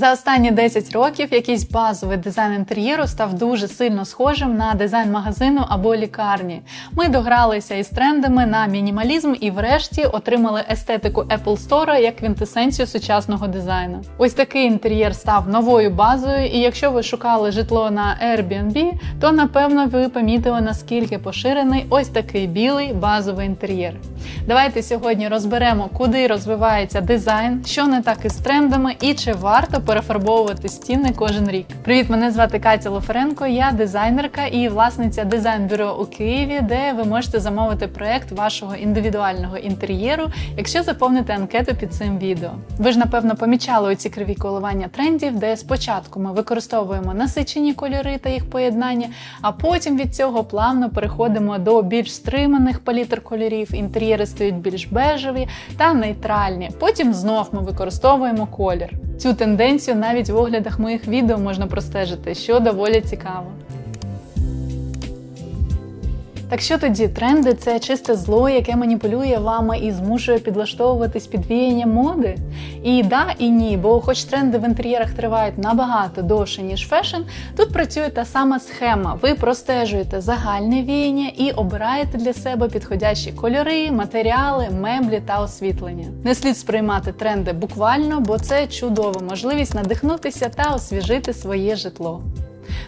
За останні 10 років якийсь базовий дизайн інтер'єру став дуже сильно схожим на дизайн магазину або лікарні. Ми догралися із трендами на мінімалізм і, врешті, отримали естетику Apple Store як квінтесенцію сучасного дизайну. Ось такий інтер'єр став новою базою, і якщо ви шукали житло на Airbnb, то напевно ви помітили наскільки поширений ось такий білий базовий інтер'єр. Давайте сьогодні розберемо, куди розвивається дизайн, що не так із трендами і чи варто перефарбовувати стіни кожен рік. Привіт, мене звати Катя Лоференко, я дизайнерка і власниця дизайн-бюро у Києві, де ви можете замовити проект вашого індивідуального інтер'єру, якщо заповните анкету під цим відео. Ви ж напевно помічали оці криві коливання трендів, де спочатку ми використовуємо насичені кольори та їх поєднання, а потім від цього плавно переходимо до більш стриманих палітр кольорів. Інтер'єри стають більш бежеві та нейтральні. Потім знов ми використовуємо колір. Цю тенденцію навіть в оглядах моїх відео можна простежити, що доволі цікаво. Так що тоді тренди це чисте зло, яке маніпулює вами і змушує підлаштовуватись під віяння моди? І да, і ні, бо хоч тренди в інтер'єрах тривають набагато довше, ніж фешн, тут працює та сама схема. Ви простежуєте загальне віяння і обираєте для себе підходящі кольори, матеріали, меблі та освітлення. Не слід сприймати тренди буквально, бо це чудова можливість надихнутися та освіжити своє житло.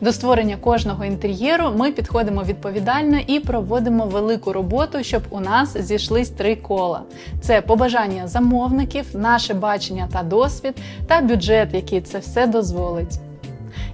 До створення кожного інтер'єру ми підходимо відповідально і проводимо велику роботу, щоб у нас зійшлись три кола: це побажання замовників, наше бачення та досвід, та бюджет, який це все дозволить.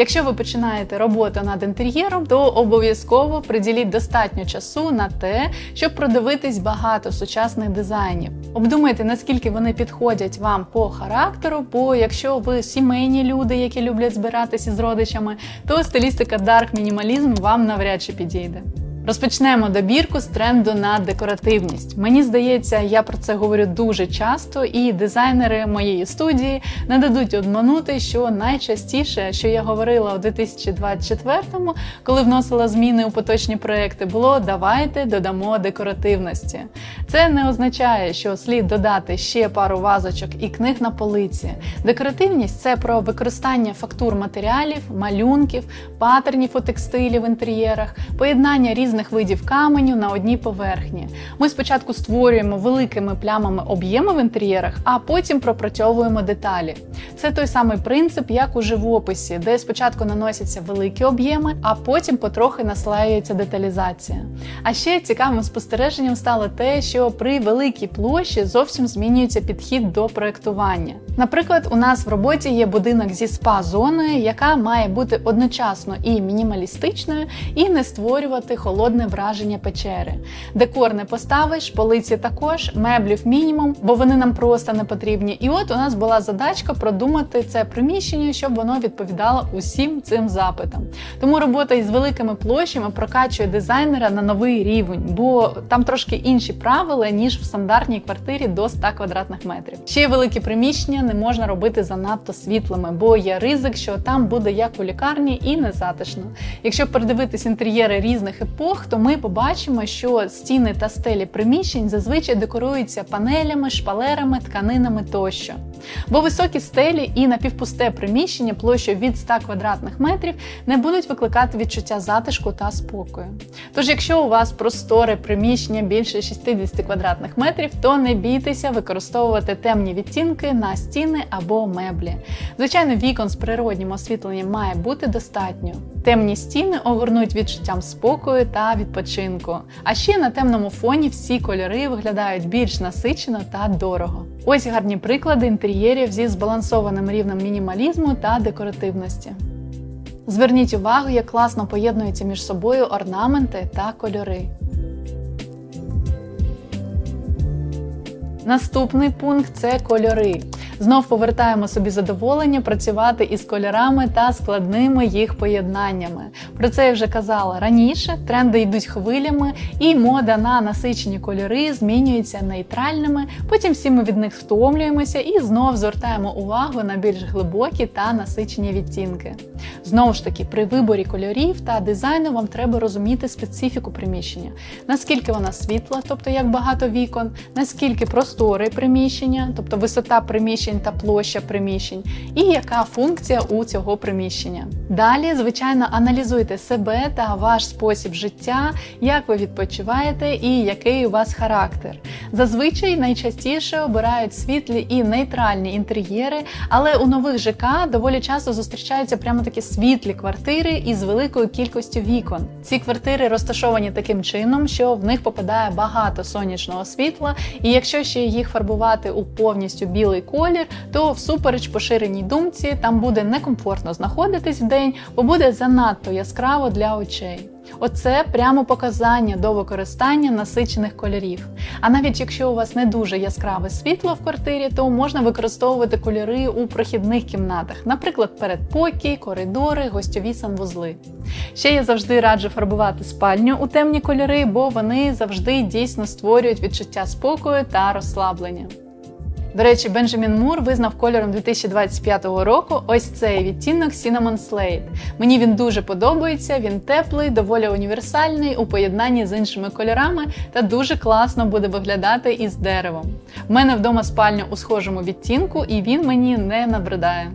Якщо ви починаєте роботу над інтер'єром, то обов'язково приділіть достатньо часу на те, щоб продивитись багато сучасних дизайнів. Обдумайте, наскільки вони підходять вам по характеру, бо якщо ви сімейні люди, які люблять збиратися з родичами, то стилістика Dark мінімалізм вам навряд чи підійде. Розпочнемо добірку з тренду на декоративність. Мені здається, я про це говорю дуже часто, і дизайнери моєї студії не дадуть обманути, що найчастіше, що я говорила у 2024-му, коли вносила зміни у поточні проекти, було давайте додамо декоративності. Це не означає, що слід додати ще пару вазочок і книг на полиці. Декоративність це про використання фактур матеріалів, малюнків, патернів у текстилі в інтер'єрах, поєднання різних видів каменю на одній поверхні. Ми спочатку створюємо великими плямами об'єми в інтер'єрах, а потім пропрацьовуємо деталі. Це той самий принцип, як у живописі, де спочатку наносяться великі об'єми, а потім потрохи наслаюється деталізація. А ще цікавим спостереженням стало те, що при великій площі зовсім змінюється підхід до проектування. Наприклад, у нас в роботі є будинок зі спа-зоною, яка має бути одночасно і мінімалістичною, і не створювати холодне враження печери. Декор не поставиш, полиці також, меблів мінімум, бо вони нам просто не потрібні. І от у нас була задачка продумати це приміщення, щоб воно відповідало усім цим запитам. Тому робота із великими площами прокачує дизайнера на новий рівень, бо там трошки інші правила, ніж в стандартній квартирі до 100 квадратних метрів. Ще великі приміщення не можна робити занадто світлими, бо є ризик, що там буде як у лікарні і незатишно. Якщо передивитись інтер'єри різних епох, то ми побачимо, що стіни та стелі приміщень зазвичай декоруються панелями, шпалерами, тканинами тощо. Бо високі стелі і напівпусте приміщення площею від 100 квадратних метрів не будуть викликати відчуття затишку та спокою. Тож, якщо у вас просторе приміщення більше 60 квадратних метрів, то не бійтеся використовувати темні відтінки на стіни або меблі. Звичайно, вікон з природнім освітленням має бути достатньо. Темні стіни огорнуть відчуттям спокою та відпочинку. А ще на темному фоні всі кольори виглядають більш насичено та дорого. Ось гарні приклади інтер'єрів зі збалансованим рівнем мінімалізму та декоративності. Зверніть увагу, як класно поєднуються між собою орнаменти та кольори. Наступний пункт це кольори. Знов повертаємо собі задоволення працювати із кольорами та складними їх поєднаннями. Про це я вже казала раніше. Тренди йдуть хвилями, і мода на насичені кольори змінюється нейтральними. Потім всі ми від них втомлюємося і знов звертаємо увагу на більш глибокі та насичені відтінки. Знову ж таки, при виборі кольорів та дизайну вам треба розуміти специфіку приміщення, наскільки вона світла, тобто як багато вікон, наскільки простори приміщення, тобто висота приміщень та площа приміщень, і яка функція у цього приміщення. Далі, звичайно, аналізуйте себе та ваш спосіб життя, як ви відпочиваєте і який у вас характер. Зазвичай найчастіше обирають світлі і нейтральні інтер'єри, але у нових ЖК доволі часто зустрічаються прямо такі світлі квартири із великою кількістю вікон. Ці квартири розташовані таким чином, що в них попадає багато сонячного світла, і якщо ще їх фарбувати у повністю білий колір, то всупереч поширеній думці там буде некомфортно знаходитись в день, бо буде занадто яскраво для очей. Оце прямо показання до використання насичених кольорів. А навіть якщо у вас не дуже яскраве світло в квартирі, то можна використовувати кольори у прохідних кімнатах, наприклад, передпокій, коридори, гостьові санвузли. Ще я завжди раджу фарбувати спальню у темні кольори, бо вони завжди дійсно створюють відчуття спокою та розслаблення. До речі, Бенджамін Мур визнав кольором 2025 року ось цей відтінок Cinnamon Slate. Мені він дуже подобається, він теплий, доволі універсальний у поєднанні з іншими кольорами та дуже класно буде виглядати із деревом. У мене вдома спальня у схожому відтінку, і він мені не набридає.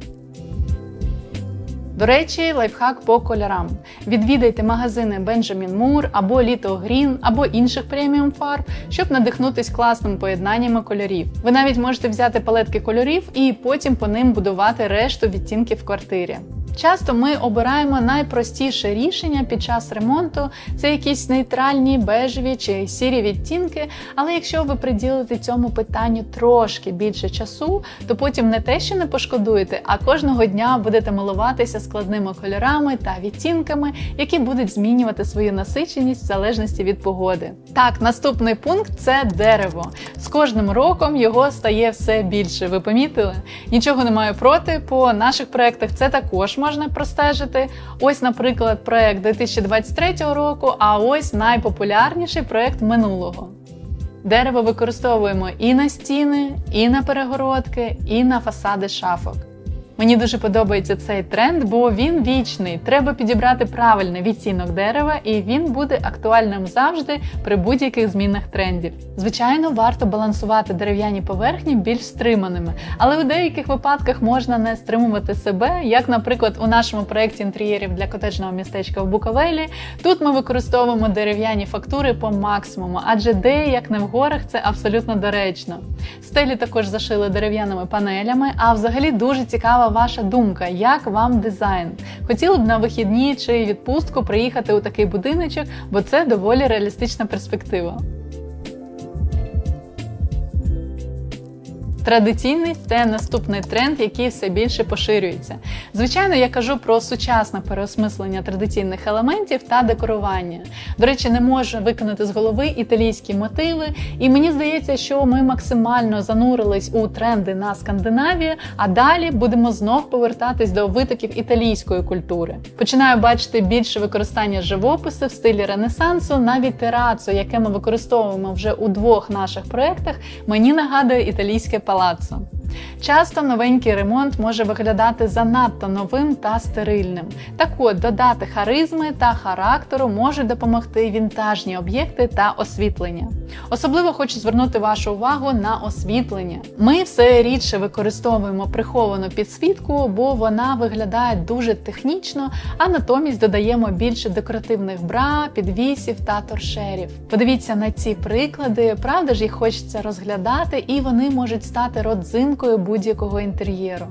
До речі, лайфхак по кольорам. Відвідайте магазини Benjamin Moore або Lito Green, або інших преміум фарб, щоб надихнутись класними поєднаннями кольорів. Ви навіть можете взяти палетки кольорів і потім по ним будувати решту відтінків в квартирі. Часто ми обираємо найпростіше рішення під час ремонту, це якісь нейтральні, бежеві чи сірі відтінки. Але якщо ви приділите цьому питанню трошки більше часу, то потім не те, що не пошкодуєте, а кожного дня будете милуватися складними кольорами та відтінками, які будуть змінювати свою насиченість в залежності від погоди. Так, наступний пункт це дерево. З кожним роком його стає все більше. Ви помітили? Нічого не маю проти. По наших проектах це також можна простежити. Ось, наприклад, проект 2023 року, а ось найпопулярніший проект минулого. Дерево використовуємо і на стіни, і на перегородки, і на фасади шафок. Мені дуже подобається цей тренд, бо він вічний. Треба підібрати правильний відтінок дерева, і він буде актуальним завжди при будь-яких змінах трендів. Звичайно, варто балансувати дерев'яні поверхні більш стриманими, але у деяких випадках можна не стримувати себе, як, наприклад, у нашому проєкті інтер'єрів для котеджного містечка в Буковелі. Тут ми використовуємо дерев'яні фактури по максимуму, адже де, як не в горах, це абсолютно доречно. Стелі також зашили дерев'яними панелями, а взагалі дуже цікава ваша думка, як вам дизайн. Хотіли б на вихідні чи відпустку приїхати у такий будиночок, бо це доволі реалістична перспектива. Традиційність це наступний тренд, який все більше поширюється. Звичайно, я кажу про сучасне переосмислення традиційних елементів та декорування. До речі, не можу виконати з голови італійські мотиви, і мені здається, що ми максимально занурились у тренди на Скандинавію, а далі будемо знов повертатись до витоків італійської культури. Починаю бачити більше використання живопису в стилі Ренесансу, навіть терацу, яке ми використовуємо вже у двох наших проєктах, мені нагадує італійське палаццо. Часто новенький ремонт може виглядати занадто новим та стерильним. Так от додати харизми та характеру можуть допомогти вінтажні об'єкти та освітлення. Особливо хочу звернути вашу увагу на освітлення. Ми все рідше використовуємо приховану підсвітку, бо вона виглядає дуже технічно, а натомість додаємо більше декоративних бра, підвісів та торшерів. Подивіться на ці приклади, правда ж їх хочеться розглядати, і вони можуть стати родзинкою будь-якого інтер'єру.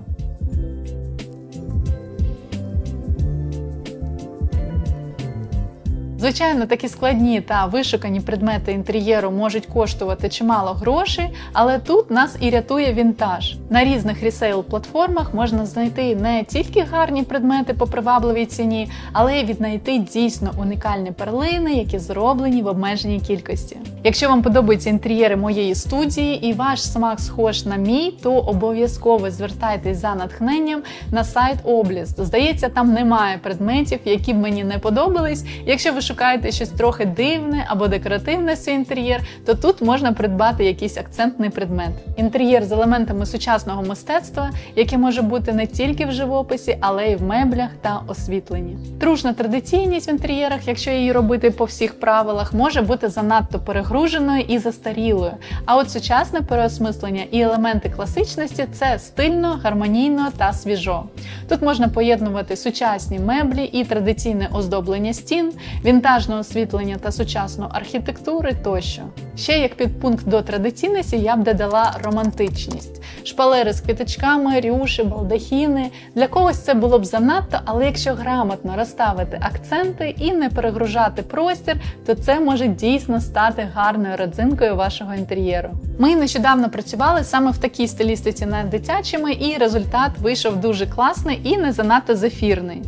Звичайно, такі складні та вишукані предмети інтер'єру можуть коштувати чимало грошей, але тут нас і рятує вінтаж. На різних ресейл-платформах можна знайти не тільки гарні предмети по привабливій ціні, але й віднайти дійсно унікальні перлини, які зроблені в обмеженій кількості. Якщо вам подобаються інтер'єри моєї студії і ваш смак схож на мій, то обов'язково звертайтесь за натхненням на сайт Обліст. Здається, там немає предметів, які б мені не подобались. Якщо ви шукаєте щось трохи дивне або декоративне свій інтер'єр, то тут можна придбати якийсь акцентний предмет. Інтер'єр з елементами сучасного мистецтва, яке може бути не тільки в живописі, але й в меблях та освітленні. Трушна традиційність в інтер'єрах, якщо її робити по всіх правилах, може бути занадто перегруженою і застарілою. А от сучасне переосмислення і елементи класичності це стильно, гармонійно та свіжо. Тут можна поєднувати сучасні меблі і традиційне оздоблення стін, вінтажне освітлення та сучасну архітектури тощо. Ще як підпункт до традиційності я б додала романтичність. Шпалери з квіточками, рюші, балдахіни. Для когось це було б занадто, але якщо грамотно розставити акценти і не перегружати простір, то це може дійсно стати гарною родзинкою вашого інтер'єру. Ми нещодавно працювали саме в такій стилістиці над дитячими, і результат вийшов дуже класний і не занадто зефірний.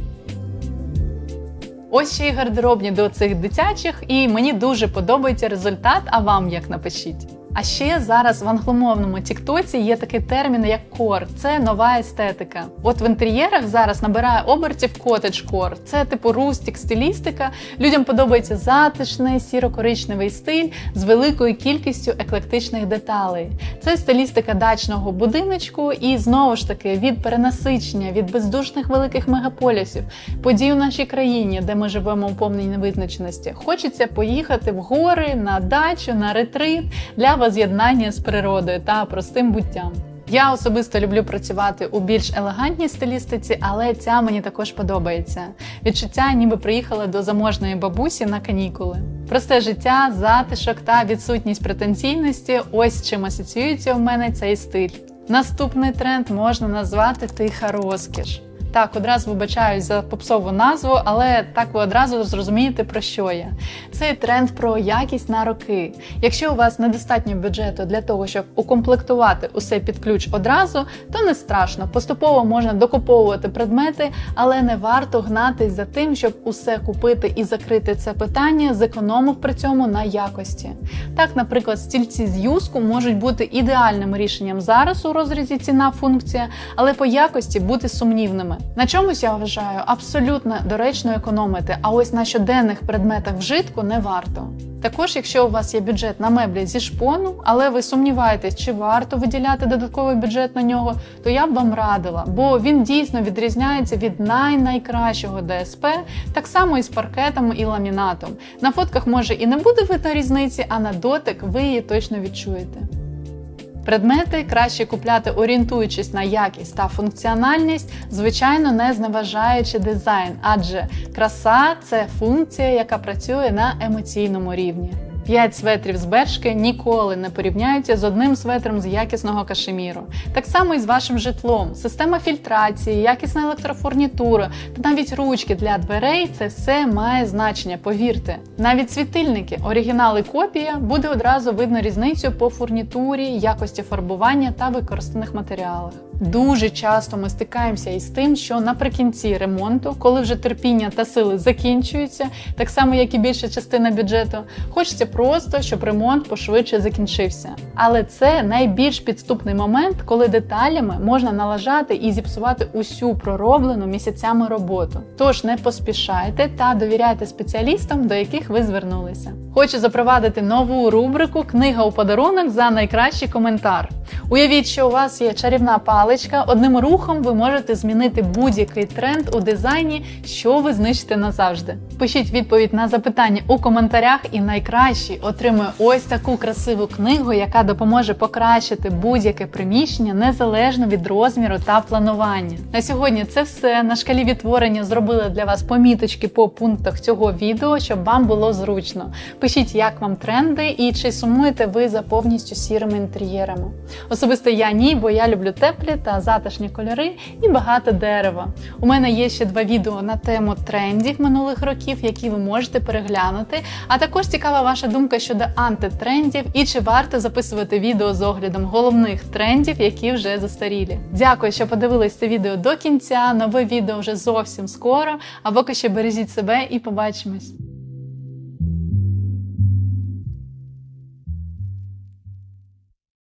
Ось ще й гардеробні до цих дитячих, і мені дуже подобається результат. А вам як напишіть? А ще зараз в англомовному тіктоці є такий термін, як кор. Це нова естетика. От в інтер'єрах зараз набирає обертів котедж кор. Це типу рустік стилістика. Людям подобається затишний, сіро-коричневий стиль з великою кількістю еклектичних деталей. Це стилістика дачного будиночку, і знову ж таки від перенасичення, від бездушних великих мегаполісів, подій у нашій країні, де ми живемо у повній невизначеності. Хочеться поїхати в гори, на дачу, на ретрит для воз'єднання з природою та простим буттям. Я особисто люблю працювати у більш елегантній стилістиці, але ця мені також подобається. Відчуття, ніби приїхала до заможної бабусі на канікули. Просте життя, затишок та відсутність претенційності ось чим асоціюється у мене цей стиль. Наступний тренд можна назвати тиха розкіш. Так, одразу вибачаюсь за попсову назву, але так ви одразу зрозумієте про що я. Цей тренд про якість на роки. Якщо у вас недостатньо бюджету для того, щоб укомплектувати усе під ключ одразу, то не страшно. Поступово можна докуповувати предмети, але не варто гнатись за тим, щоб усе купити і закрити це питання, зекономив при цьому на якості. Так, наприклад, стільці з юску можуть бути ідеальним рішенням зараз у розрізі ціна функція, але по якості бути сумнівними. На чомусь я вважаю абсолютно доречно економити, а ось на щоденних предметах вжитку не варто. Також, якщо у вас є бюджет на меблі зі шпону, але ви сумніваєтесь, чи варто виділяти додатковий бюджет на нього, то я б вам радила, бо він дійсно відрізняється від най-найкращого ДСП, так само і з паркетом і ламінатом. На фотках може і не буде видно різниці, а на дотик ви її точно відчуєте. Предмети краще купляти, орієнтуючись на якість та функціональність, звичайно, не зневажаючи дизайн, адже краса це функція, яка працює на емоційному рівні. П'ять светрів з бершки ніколи не порівняються з одним светром з якісного кашеміру. Так само і з вашим житлом. Система фільтрації, якісна електрофурнітура та навіть ручки для дверей це все має значення, повірте. Навіть світильники, оригінал і копія, буде одразу видно різницю по фурнітурі, якості фарбування та використаних матеріалах. Дуже часто ми стикаємося із тим, що наприкінці ремонту, коли вже терпіння та сили закінчуються, так само як і більша частина бюджету, хочеться просто, щоб ремонт пошвидше закінчився. Але це найбільш підступний момент, коли деталями можна налажати і зіпсувати усю пророблену місяцями роботу. Тож не поспішайте та довіряйте спеціалістам, до яких ви звернулися. Хочу запровадити нову рубрику Книга у подарунок за найкращий коментар. Уявіть, що у вас є чарівна паличка. Одним рухом ви можете змінити будь-який тренд у дизайні, що ви знищите назавжди. Пишіть відповідь на запитання у коментарях, і найкращий отримує ось таку красиву книгу, яка допоможе покращити будь-яке приміщення незалежно від розміру та планування. На сьогодні це все. На шкалі відтворення зробили для вас поміточки по пунктах цього відео, щоб вам було зручно. Пишіть, як вам тренди і чи сумуєте ви за повністю сірими інтер'єрами. Особисто я ні, бо я люблю теплі та затишні кольори і багато дерева. У мене є ще два відео на тему трендів минулих років, які ви можете переглянути. А також цікава ваша думка щодо антитрендів і чи варто записувати відео з оглядом головних трендів, які вже застарілі. Дякую, що подивились це відео до кінця. Нове відео вже зовсім скоро. А поки що бережіть себе і побачимось.